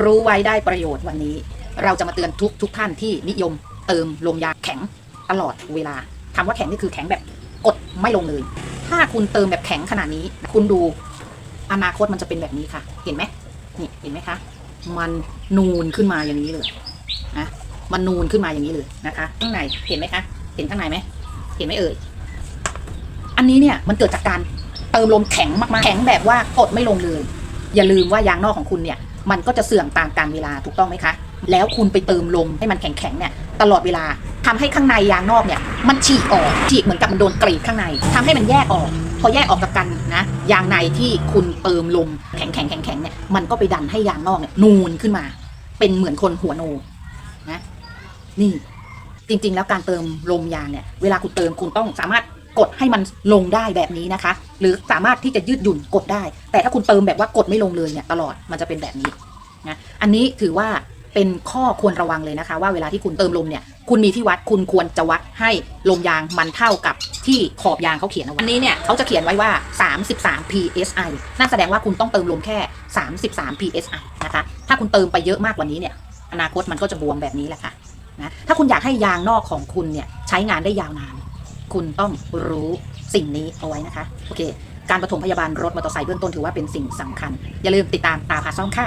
รู้ไว้ได้ประโยชน์วันนี้ เราจะมาเตือนทุกทุกท่านที่นิยมเติมลมยาแข็งตลอดเวลาคำว่าแข็งนี่คือแข็งแบบกดไม่ลงเลย ถ้าคุณเติมแบบแข็งขนาดนี้ คุณดูอนาคตมันจะเป็นแบบนี้ค่ะ เห็นไหมนี่เห็นไหมคะ มันนูนขึ้นมาอย่างนี้เลยนะมันนูนขึ้นมาอย่างนี้เลยนะคะข้างในเห็นไหมคะ เห็นข้างในไหมเห็นไหมเอ่ยอันนี้เนี่ยมันเกิดจากการเติมลมแข็งมากๆแข็งแบบว่ากดไม่ลงเลย อย่าลืมว่ายางนอกของคุณเนี่ย มันก็จะเสื่อมตามกาลเวลาถูกต้องไหมคะ แล้วคุณไปเติมลมให้มันแข็งๆเนี่ยตลอดเวลาทำให้ข้างในยางนอกเนี่ยมันฉีกออกฉีกเหมือนกับมันโดนกรีดข้างในทำให้มันแยกออก พอแยกออกจากกันนะยางในที่คุณเติมลมแข็งๆแข็งๆเนี่ยมันก็ไปดันให้ยางนอกเนี่ยนูนขึ้นมา เป็นเหมือนคนหัวโนนะนี่จริงๆ แล้วการเติมลมยางเนี่ยเวลาคุณเติมคุณต้องสามารถ กดให้มันลงได้แบบนี้นะคะ หรือสามารถที่จะยืดหยุ่นกดได้ แต่ถ้าคุณเติมแบบว่ากดไม่ลงเลยเนี่ยตลอดมันจะเป็นแบบนี้นะอันนี้ถือว่าเป็นข้อควรระวังเลยนะคะ ว่าเวลาที่คุณเติมลมเนี่ยคุณมีที่วัดคุณควรจะวัดให้ลมยางมันเท่ากับที่ขอบยางเขาเขียนเอาไว้อันนี้เนี่ยเขาจะเขียนไว้ว่า 33 psi นั่นแสดงว่าคุณต้องเติมลมแค่ 33 psi นะคะถ้าคุณเติมไปเยอะมากกว่านี้เนี่ยอนาคตมันก็จะบวมแบบนี้แหละค่ะนะถ้าคุณอยากให้ยางนอกของคุณเนี่ยใช้งานได้ยาวนาน คุณต้องรู้สิ่งนี้เอาไว้นะคะ โอเค การปฐมพยาบาลรถมอเตอร์ไซค์เบื้องต้นถือว่าเป็นสิ่งสำคัญ อย่าลืมติดตามตาพาซ่อมค่ะ